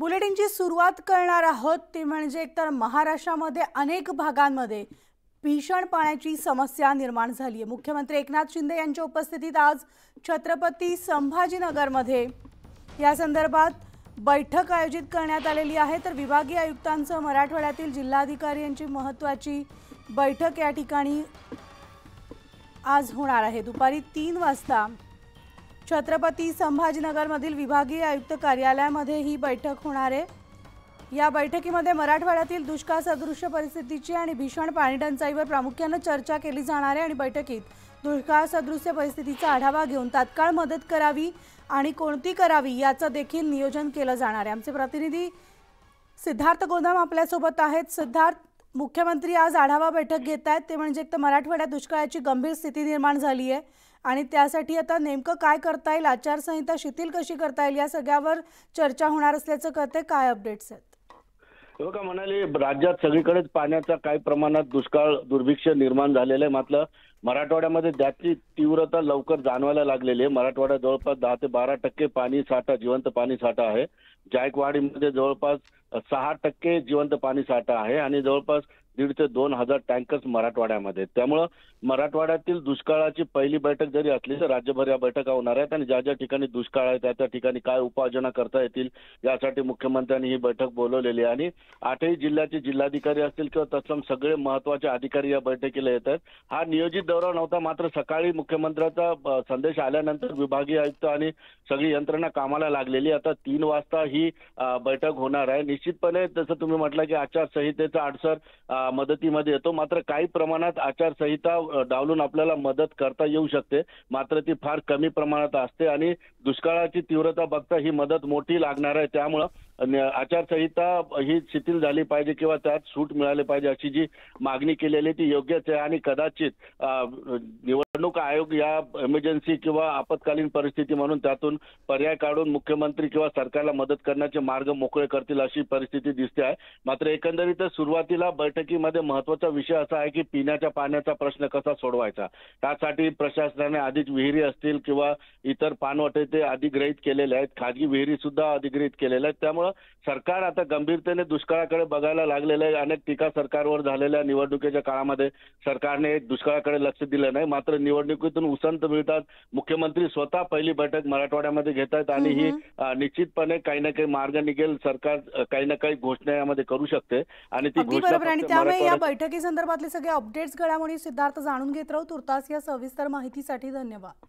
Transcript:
बुलेटिनची सुरुवात करणार आहोत ती म्हणजे एकतर महाराष्ट्रामध्ये अनेक भागांमध्ये भीषण पाण्याची समस्या निर्माण झाली आहे मुख्यमंत्री एकनाथ शिंदे यांच्या उपस्थितीत आज छत्रपती संभाजीनगरमध्ये या संदर्भात बैठक आयोजित करण्यात आलेली आहे. तर विभागीय आयुक्तांसह मराठवाड्यातील जिल्हाधिकारी यांची महत्त्वाची बैठक या ठिकाणी आज होणार आहे. दुपारी तीन वाजता छत्रपती संभाजीनगरमधील विभागीय आयुक्त कार्यालयामध्ये ही बैठक होणार आहे. या बैठकीमध्ये मराठवाड्यातील दुष्काळ सदृश्य परिस्थितीची आणि भीषण पाणीटंचाईवर प्रामुख्यानं चर्चा केली जाणार आहे आणि बैठकीत दुष्काळ सदृश्य परिस्थितीचा आढावा घेऊन तात्काळ मदत करावी आणि कोणती करावी याचं देखील नियोजन केलं जाणार आहे. आमचे प्रतिनिधी सिद्धार्थ गोदाम आपल्यासोबत आहेत. सिद्धार्थ मुख्यमंत्री आज आढावा बैठक घेत आहेत. ते म्हणजे एक तर मराठवाड्यात दुष्काळाची गंभीर स्थिती निर्माण झाली आहे. आणि त्यासाठी आता नेमकं काय करता येईल? आचारसंहिता शिथिल कशी करता येईल? या सगळ्यावर चर्चा होणार असल्याचं कळते काय अपडेट्स आहेत? बघा म्हणाले राज्यात सगळीकडेच पाण्याचा काही प्रमाणात दुष्काळ दुर्भिक्ष निर्माण झालेलं आहे. मात्र मराठवाड्यामध्ये त्याची तीव्रता लवकर जाणवायला लागलेली आहे. मराठवाड्यात जवळपास दहा ते बारा टक्के पाणी साठा जिवंत पाणी साठा आहे. जायकवाडीमध्ये जवळपास सहा टक्के जिवंत पाणी साठा आहे आणि जवळपास दीड ते दोन हजार टँकर्स मराठवाड्यामध्ये त्यामुळं मराठवाड्यातील दुष्काळाची पहिली बैठक जरी असली तर राज्यभर या बैठका होणार आहेत आणि ज्या ज्या ठिकाणी दुष्काळ आहे त्या त्या ठिकाणी काय उपाययोजना करता येतील यासाठी मुख्यमंत्र्यांनी ही बैठक बोलवलेली आहे. आणि आठही जिल्ह्याचे जिल्हाधिकारी असतील किंवा तत्सम सगळे महत्त्वाचे अधिकारी या बैठकीला येत आहेत. हा नियोजित दौरा नव्हता मात्र सकाळी मुख्यमंत्र्यांचा संदेश आल्यानंतर विभागीय आयुक्त आणि सगळी यंत्रणा कामाला लागलेली. आता तीन वाजता ही बैठक होणार आहे. निश्चितपणे जसं तुम्ही म्हटलं की आचारसंहितेचा अडसर मदतीमध्ये येतो. मात्र काही प्रमाणात आचारसंहिता डावलून आपल्याला मदत करता येऊ शकते. मात्र ती फार कमी प्रमाणात असते आणि दुष्काळाची तीव्रता बघता ही मदत मोठी लागणार आहे. त्यामुळं आचारसंहिता ही शिथिल झाली पाहिजे किंवा त्यात सूट मिळाली पाहिजे अशी जी मागणी केलेली ती योग्यच आहे. आणि कदाचित निवडणूक आयोग या इमर्जन्सी किंवा आपत्कालीन परिस्थिती म्हणून त्यातून पर्याय काढून मुख्यमंत्री किंवा सरकारला मदत करण्याचे मार्ग मोकळे करतील अशी परिस्थिती दिसते आहे. मात्र एकंदरीत सुरुवातीला बैठकीमध्ये महत्त्वाचा विषय असा आहे की पिण्याच्या पाण्याचा प्रश्न कसा सोडवायचा? त्यासाठी प्रशासनाने आधीच विहिरी असतील किंवा इतर पाणवटे ते अधिग्रहित केलेले आहेत. खाजगी विहिरी सुद्धा अधिग्रहित केलेल्या आहेत. त्यामुळं सरकार आता गंभीरतेने दुष्काळाकडे बघायला लागलेलं आहे. अनेक टीका सरकारवर झालेल्या निवडणुकीच्या काळामध्ये सरकारने दुष्काळाकडे लक्ष दिलं नाही. मात्र निवडणुकीतून उसंत मिळतात मुख्यमंत्री स्वतः पहिली बैठक मराठवाड्यामध्ये घेत आहेत आणि ही निश्चितपणे काही ना काही मार्ग निघेल. सरकार काही ना काही घोषणा यामध्ये करू शकते. आणि ती घोषणा आणि त्यामुळे या बैठकी संदर्भातले सगळे अपडेट्स घडामोडी सिद्धार्थ जाणून घेत राहू. तुर्तास या सविस्तर माहितीसाठी धन्यवाद.